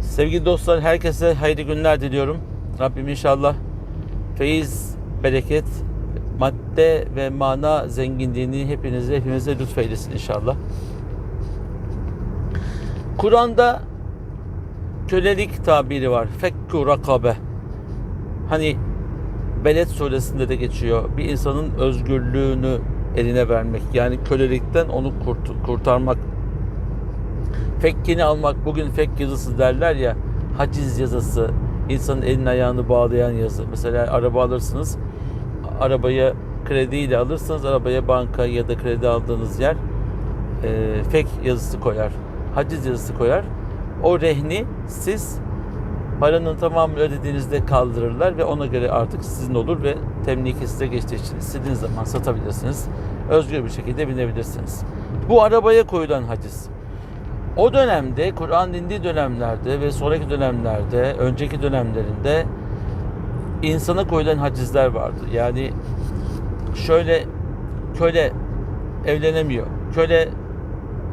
Sevgili dostlar herkese hayırlı günler diliyorum. Rabbim inşallah feyiz, bereket, madde ve mana zenginliğini hepinize hepimize lütfeylesin inşallah. Kur'an'da kölelik tabiri var. Fekku rakabe. Hani Beled suresinde de geçiyor. Bir insanın özgürlüğünü eline vermek. Yani kölelikten onu kurt- kurtarmak. Fekkini almak. Bugün fek yazısı derler ya. Haciz yazısı. insanın elini ayağını bağlayan yazı. Mesela araba alırsınız. Arabayı krediyle alırsanız arabaya banka ya da kredi aldığınız yer e, fek yazısı koyar. Haciz yazısı koyar. O rehni siz paranın tamamını ödediğinizde kaldırırlar ve ona göre artık sizin olur ve temliki size geçtiği için istediğiniz zaman satabilirsiniz. Özgür bir şekilde binebilirsiniz. Bu arabaya koyulan haciz. O dönemde Kur'an indiği dönemlerde ve sonraki dönemlerde, önceki dönemlerinde insana koyulan hacizler vardı. Yani şöyle köle evlenemiyor. Köle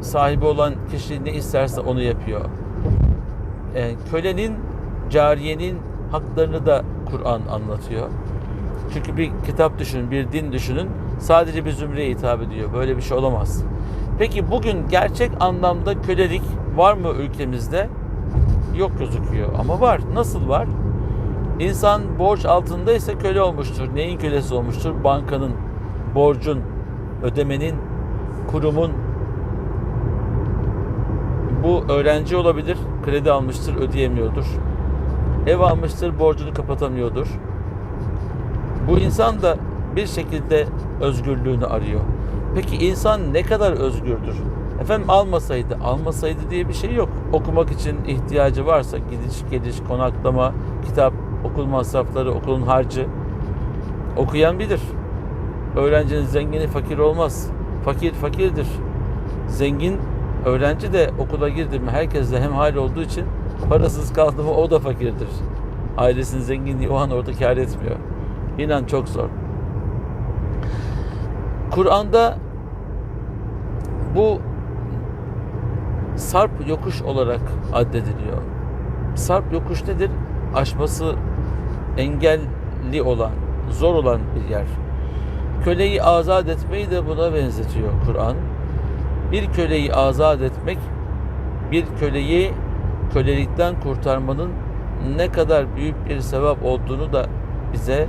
sahibi olan kişi ne isterse onu yapıyor. Yani kölenin, cariyenin haklarını da Kur'an anlatıyor. Çünkü bir kitap düşünün, bir din düşünün. Sadece bir zümreye hitap ediyor. Böyle bir şey olamaz. Peki bugün gerçek anlamda kölelik var mı ülkemizde? Yok gözüküyor ama var. Nasıl var? İnsan borç altındaysa köle olmuştur. Neyin kölesi olmuştur? Bankanın, borcun, ödemenin, kurumun. Bu öğrenci olabilir, kredi almıştır, ödeyemiyordur. Ev almıştır, borcunu kapatamıyordur. Bu insan da bir şekilde özgürlüğünü arıyor. Peki insan ne kadar özgürdür? Efendim almasaydı, almasaydı diye bir şey yok. Okumak için ihtiyacı varsa gidiş geliş, konaklama, kitap, okul masrafları, okulun harcı okuyan bilir. Öğrencinin zengini fakir olmaz. Fakir fakirdir. Zengin öğrenci de okula girdi mi herkesle hemhal olduğu için parasız kaldı mı o da fakirdir. Ailesinin zenginliği o an orada kâr etmiyor. İnan çok zor. Kur'an'da bu sarp yokuş olarak addediliyor. Sarp yokuş nedir? Aşması engelli olan, zor olan bir yer. Köleyi azat etmeyi de buna benzetiyor Kur'an. Bir köleyi azat etmek, bir köleyi kölelikten kurtarmanın ne kadar büyük bir sevap olduğunu da bize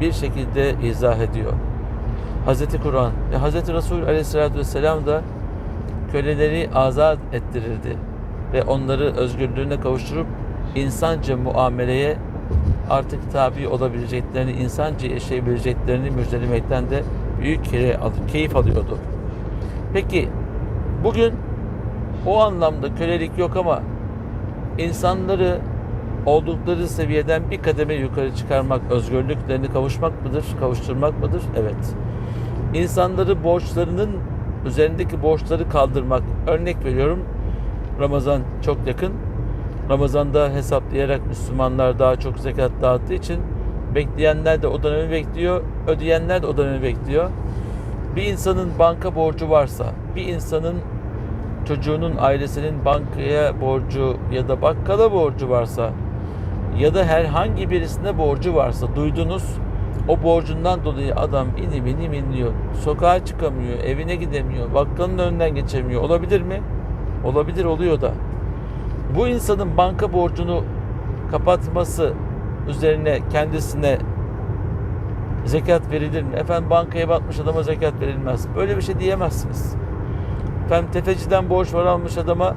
bir şekilde izah ediyor. Hazreti Kur'an ve Hazreti Resul Aleyhisselatü Vesselam da köleleri azat ettirirdi ve onları özgürlüğüne kavuşturup insanca muameleye artık tabi olabileceklerini, insanca yaşayabileceklerini müjdelemekten de büyük keyif alıyordu. Peki bugün o anlamda kölelik yok ama insanları oldukları seviyeden bir kademe yukarı çıkarmak, özgürlüklerini kavuşmak mıdır, kavuşturmak mıdır? Evet. İnsanları borçlarının üzerindeki borçları kaldırmak. Örnek veriyorum. Ramazan çok yakın. Ramazan'da hesaplayarak Müslümanlar daha çok zekat dağıttığı için bekleyenler de o dönemi bekliyor, ödeyenler de o dönemi bekliyor. Bir insanın banka borcu varsa, bir insanın çocuğunun ailesinin bankaya borcu ya da bakkala borcu varsa ya da herhangi birisine borcu varsa duydunuz o borcundan dolayı adam inim inim inliyor. Sokağa çıkamıyor, evine gidemiyor, bakkalın önünden geçemiyor. Olabilir mi? Olabilir oluyor da. Bu insanın banka borcunu kapatması üzerine kendisine zekat verilir mi? Efendim bankaya batmış adama zekat verilmez. Böyle bir şey diyemezsiniz. Efendim tefeciden borç var almış adama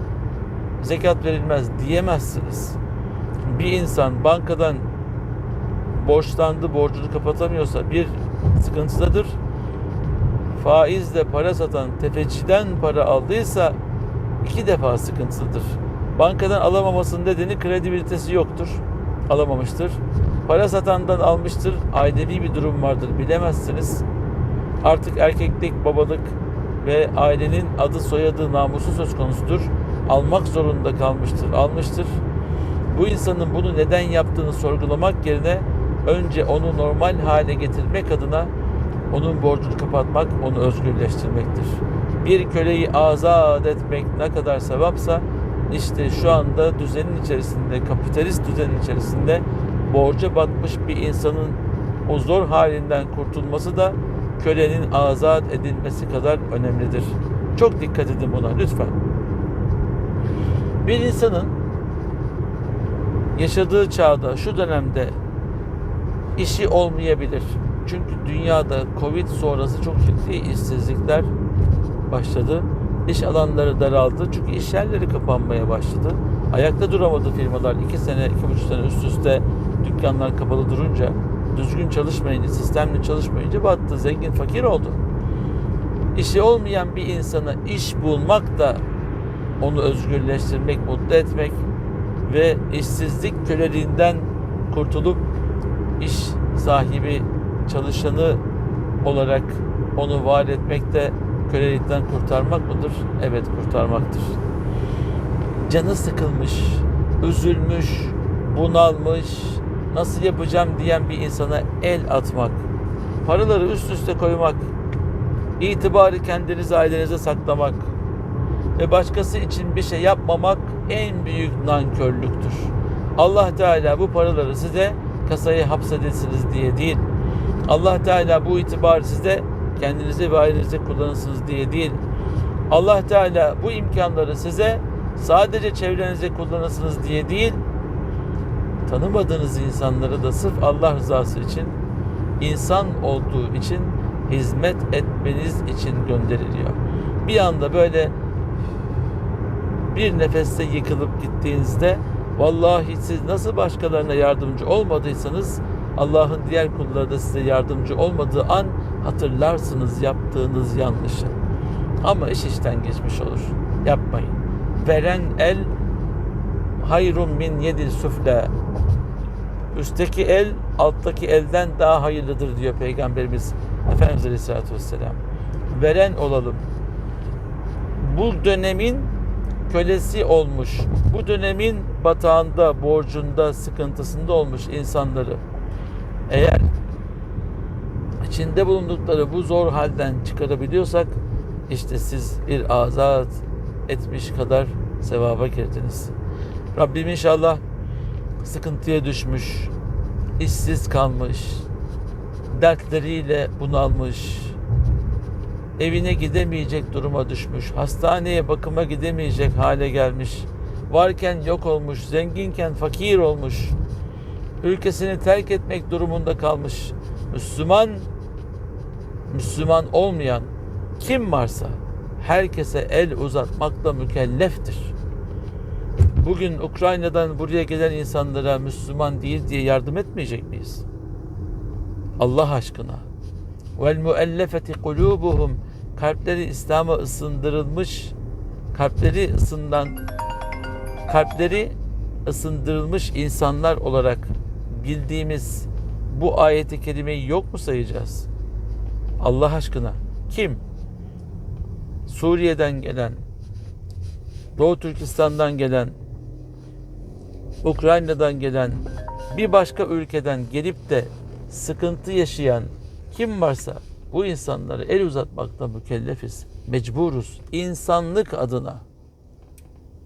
zekat verilmez diyemezsiniz. Bir insan bankadan borçlandı, borcunu kapatamıyorsa bir sıkıntıdadır. Faizle para satan tefeciden para aldıysa iki defa sıkıntılıdır. Bankadan alamamasının nedeni kredibilitesi yoktur. Alamamıştır. Para satandan almıştır. Ailevi bir durum vardır. Bilemezsiniz. Artık erkeklik, babalık ve ailenin adı soyadı namusu söz konusudur. Almak zorunda kalmıştır. Almıştır. Bu insanın bunu neden yaptığını sorgulamak yerine önce onu normal hale getirmek adına onun borcunu kapatmak, onu özgürleştirmektir. Bir köleyi azat etmek ne kadar sevapsa işte şu anda düzenin içerisinde, kapitalist düzenin içerisinde borca batmış bir insanın o zor halinden kurtulması da kölenin azat edilmesi kadar önemlidir. Çok dikkat edin buna lütfen. Bir insanın yaşadığı çağda, şu dönemde işi olmayabilir. Çünkü dünyada Covid sonrası çok ciddi işsizlikler başladı. İş alanları daraldı. Çünkü iş yerleri kapanmaya başladı. Ayakta duramadı firmalar. iki sene, iki buçuk sene üst üste dükkanlar kapalı durunca, düzgün çalışmayınca, sistemli çalışmayınca battı. Zengin fakir oldu. İşi olmayan bir insana iş bulmak da onu özgürleştirmek, mutlu etmek ve işsizlik köleliğinden kurtulup iş sahibi çalışanı olarak onu var etmek de kölelikten kurtarmak mıdır? Evet kurtarmaktır. Canı sıkılmış, üzülmüş, bunalmış, nasıl yapacağım diyen bir insana el atmak, paraları üst üste koymak, itibarı kendinize ailenize saklamak ve başkası için bir şey yapmamak en büyük nankörlüktür. Allah Teala bu paraları size kasayı hapsedesiniz diye değil. Allah Teala bu itibarı size kendinize ve ailenize kullanırsınız diye değil. Allah Teala bu imkanları size sadece çevrenize kullanırsınız diye değil. Tanımadığınız insanlara da sırf Allah rızası için insan olduğu için hizmet etmeniz için gönderiliyor. Bir anda böyle bir nefeste yıkılıp gittiğinizde vallahi siz nasıl başkalarına yardımcı olmadıysanız Allah'ın diğer kulları da size yardımcı olmadığı an hatırlarsınız yaptığınız yanlışı. Ama iş işten geçmiş olur. Yapmayın. Veren el hayrun min yedil süfle. Üstteki el alttaki elden daha hayırlıdır diyor Peygamberimiz Efendimiz Aleyhisselatü Vesselam. Veren olalım. Bu dönemin kölesi olmuş, bu dönemin batağında, borcunda, sıkıntısında olmuş insanları eğer içinde bulundukları bu zor halden çıkarabiliyorsak işte siz bir azat etmiş kadar sevaba girdiniz. Rabbim inşallah sıkıntıya düşmüş, işsiz kalmış, dertleriyle bunalmış, evine gidemeyecek duruma düşmüş, hastaneye bakıma gidemeyecek hale gelmiş, varken yok olmuş, zenginken fakir olmuş, ülkesini terk etmek durumunda kalmış, Müslüman, Müslüman olmayan kim varsa herkese el uzatmakla mükelleftir. Bugün Ukrayna'dan buraya gelen insanlara Müslüman değil diye yardım etmeyecek miyiz? Allah aşkına. Vel muellefeti kulubuhum kalpleri İslam'a ısındırılmış, kalpleri ısından kalpleri ısındırılmış insanlar olarak bildiğimiz bu ayeti kerimeyi yok mu sayacağız? Allah aşkına kim? Suriye'den gelen, Doğu Türkistan'dan gelen, Ukrayna'dan gelen, bir başka ülkeden gelip de sıkıntı yaşayan kim varsa bu insanlara el uzatmakla mükellefiz. Mecburuz. İnsanlık adına.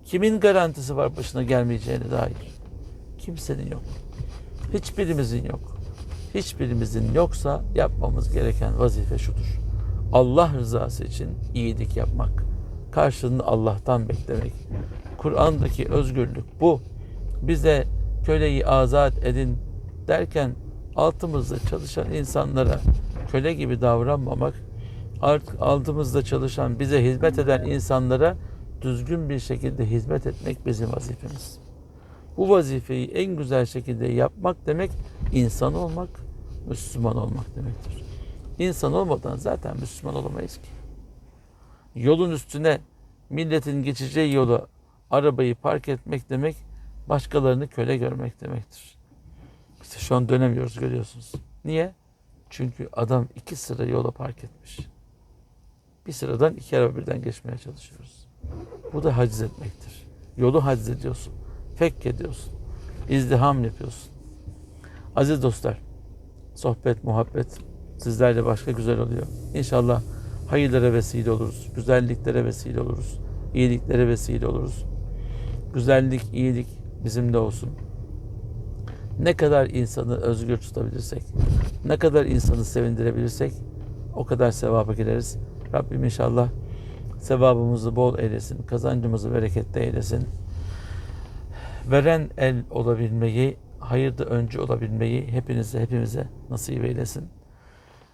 Kimin garantisi var başına gelmeyeceğine dair? Kimsenin yok. Hiçbirimizin yok. Hiçbirimizin yoksa yapmamız gereken vazife şudur. Allah rızası için iyilik yapmak. Karşılığını Allah'tan beklemek. Kur'an'daki özgürlük bu. Bize köleyi azat edin derken altımızda çalışan insanlara köle gibi davranmamak, altımızda çalışan, bize hizmet eden insanlara düzgün bir şekilde hizmet etmek bizim vazifemiz. Bu vazifeyi en güzel şekilde yapmak demek insan olmak, Müslüman olmak demektir. İnsan olmadan zaten Müslüman olamayız ki. Yolun üstüne milletin geçeceği yolu arabayı park etmek demek başkalarını köle görmek demektir. İşte şu an dönemiyoruz görüyorsunuz. Niye? Çünkü adam iki sıra yola park etmiş. Bir sıradan iki araba birden geçmeye çalışıyoruz. Bu da haciz etmektir. Yolu haciz ediyorsun. Fek ediyorsun. İzdiham yapıyorsun. Aziz dostlar, sohbet, muhabbet sizlerle başka güzel oluyor. İnşallah hayırlara vesile oluruz, güzelliklere vesile oluruz, iyiliklere vesile oluruz. Güzellik, iyilik bizimle olsun. Ne kadar insanı özgür tutabilirsek, ne kadar insanı sevindirebilirsek o kadar sevaba gireriz. Rabbim inşallah sevabımızı bol eylesin, kazancımızı bereketli eylesin. Veren el olabilmeyi, hayırda öncü olabilmeyi hepinize, hepimize nasip eylesin.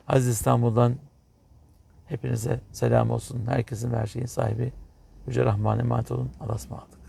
Aziz İstanbul'dan hepinize selam olsun. Herkesin ve her şeyin sahibi Yüce Rahman'a emanet olun. Allah'a ısmarladık.